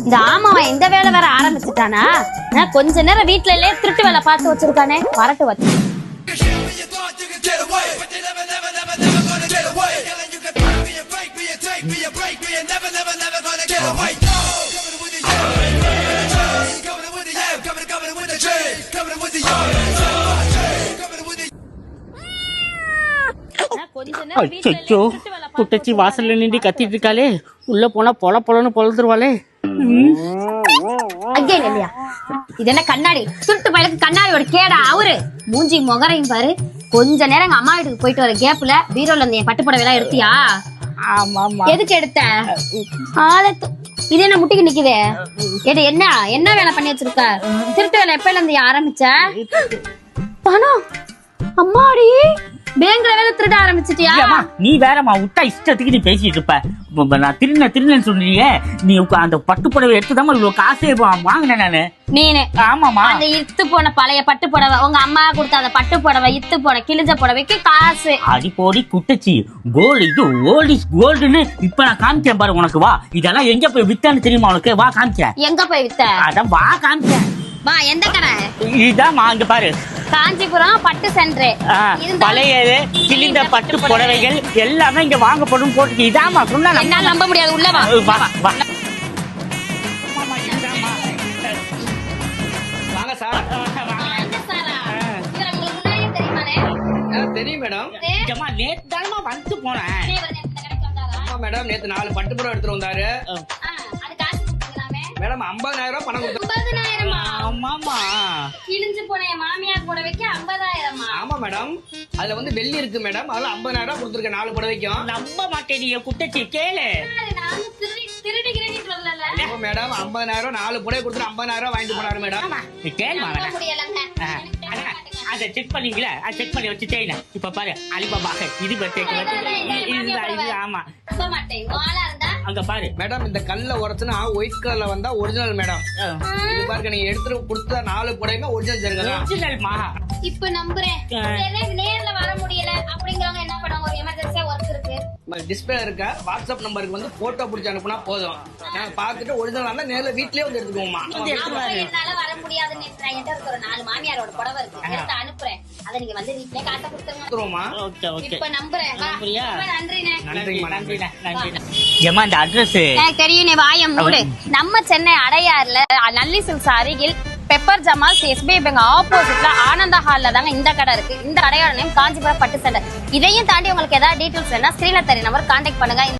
இந்த ஆமாவன் இந்த வேலை வேற ஆரம்பிச்சுட்டானா நான் கொஞ்ச நேரம் வீட்ல இல்லையே திருட்டு வேலை பார்த்து வச்சிருக்கானே வரட்டு வச்சு அச்சோ திருட்டு வேலை பார்த்து குட்டச்சி வாசல்ல நின்று கத்திட்டு இருக்காளே உள்ள போனா பொல பொலன்னு பொழுதுருவாளே அங்கே இல்லையா? இது என்ன கண்ணாடி? திருட்டு பயலுக்கு கண்ணாடி ஒரு கேடா அவரு. மூஞ்சி முகரையும் பாரு. கொஞ்ச நேரம் எங்க அம்மா வீட்டுக்கு போயிட்டு வர கேப்ல பீரோல இருந்து என் பட்டுப்படவை எல்லாம் எடுத்தியா? ஆமா ஆமா எதுக்கு எடுத்த? ஆளத்து இது என்ன முட்டிக்கு நிக்குதே? ஏடி என்ன? என்ன வேலை பண்ணி வச்சிருக்க? திருட்டு வேலை எப்பல இருந்து ஆரம்பிச்ச? பணம். அம்மாடி. பேங்க்ல வேலை திருட ஆரம்பிச்சிட்டியா? நீ வேறம்மா விட்டா இஷ்டத்துக்கு நீ பேசிட்டு இருப்ப. நான் திருந திருநன்னு சொன்னீங்க நீ அந்த பட்டு புடவை எடுத்துதாம்மா இவ்வளவு காசே வாங்கினேன் நானு. நீனு ஆமாமா அந்த இத்து போன பழைய பட்டு புடவை உங்க அம்மா கொடுத்த அந்த பட்டு புடவை இத்து போன கிழிஞ்ச புடவைக்கு காசு. அடி போடி குட்டச்சி. கோல்டு இது ஓல்ட் இஸ் கோல்டுன்னு இப்ப நான் காமிச்சேன் பாரு உனக்கு வா. இதெல்லாம் எங்க போய் வித்தான்னு தெரியுமா உனக்கு? வா காமிச்சேன். எங்க போய் வித்த? அதான் வா காமிச்சேன். வா எந்த கடை? இதாம்மா அங்க பாரு. காஞ்சிபுரம் பட்டு சென்டர் ஆ, பழைய கிழிந்த பட்டு புடவைகள் எல்லாமே இங்க வாங்கப்படும் போட்டு இதாம்மா சொன்னா நம்ப- என்னால நம்ப முடியாது. உள்ள வா. வாங்க சார். தெரியும் மேடம். நேத்து தானம்மா வந்து போனேன்? ஆமா மேடம் நேத்து நாலு பட்டு புடவை எடுத்துட்டு வந்தாரு. மேடம் 50000 ரூபாய் பணம் கொடுத்தாரு 50,000 -மா? ஆமாமா கிழிஞ்சு போன என் மாமியார் புடவைக்கு 50,000 -மா? ஆமா மேடம். அதுல வந்து வெள்ளி இருக்கு மேடம். அதுல 50000 ரூபாய் கொடுத்துருக்கேன் நாலு புடவைக்கும். நம்ப மாட்டேன் நீ குட்டச்சி கேளு. யாரு, நான் வந்து திருடி- திருடி கிருடி சொல்லல. ஆமா மேடம். 50000 ரூபாய் நாலு புடவை 50000 ரூபாய் வாங்கிட்டு போனாரு மேடம். முடியலங்க. மாட்டேங்குது. அதை செக் பண்ணீங்களா? அதை செக் பண்ணி வச்சு தேய்ல இப்ப பாரு அலிபாபா இது இதுதான் இது ஆமா. மாட்டேன். இருந்தா, அங்க பாரு. மேடம் இந்த கல்ல உரச்சுனா ஒயிட் கலர்ல வந்தா ஒரிஜினல் மேடம் இது பாருங்க நீங்க எடுத்துட்டு கொடுத்த நாலு புடவையுமே ஒரிஜினல் ஜெருங்க ஒரிஜினல்மா இப்ப நம்புறேன். நேர்ல வர முடியல அப்படிங்கிறவங்க என்ன பண்ணுவாங்க? ஒரு எமர்ஜென்சியா ஒர்க் இருக்கு. டிஸ்பிளே இருக்க வாட்ஸ்அப் நம்பருக்கு வந்து போட்டோ பிடிச்சி அனுப்புனா போதும். நாங்க பாத்துட்டு ஒரிஜினல் இருந்தா நேர்ல வீட்லயே வந்து வாரு. என்னால வர முடியாதுன்னு. என்கிட்ட ஒரு நாலு மாமியாரோட புடவை இருக்கு. அனுப்புறேன். அதை நீங்க வந்து வீட்லயே காட்ட கொடுத்துருங்க. கொடுத்துருவோமா? Okay okay. இப்ப நம்புறேன். வா. நம்புறியா? ரொம்ப நன்றிண்ணே. நன்றி நன்றி நன்றி. ஏமா இந்த அட்ரஸ் எனக்கு தெரியும் நீ வாயம் மூடு. நம்ம சென்னை அடையாறுல நல்லி சில்ஸ் அருகில் பெப்பர் ஜமால்ஸ் எஸ்பிஐ பேங்க் ஆப்போசிட்ல ஆனந்தா ஹால்ல தாங்க இந்த கடை இருக்கு. இந்த கடையோட நேம் காஞ்சிபுரம் பட்டு சென்டர். இதையும் தாண்டி உங்களுக்கு ஏதாவது டீடைல்ஸ் வேணா ஸ்கிரீன்ல தெரிய நம்பர் கான்டாக்ட் பண்ணுங்க.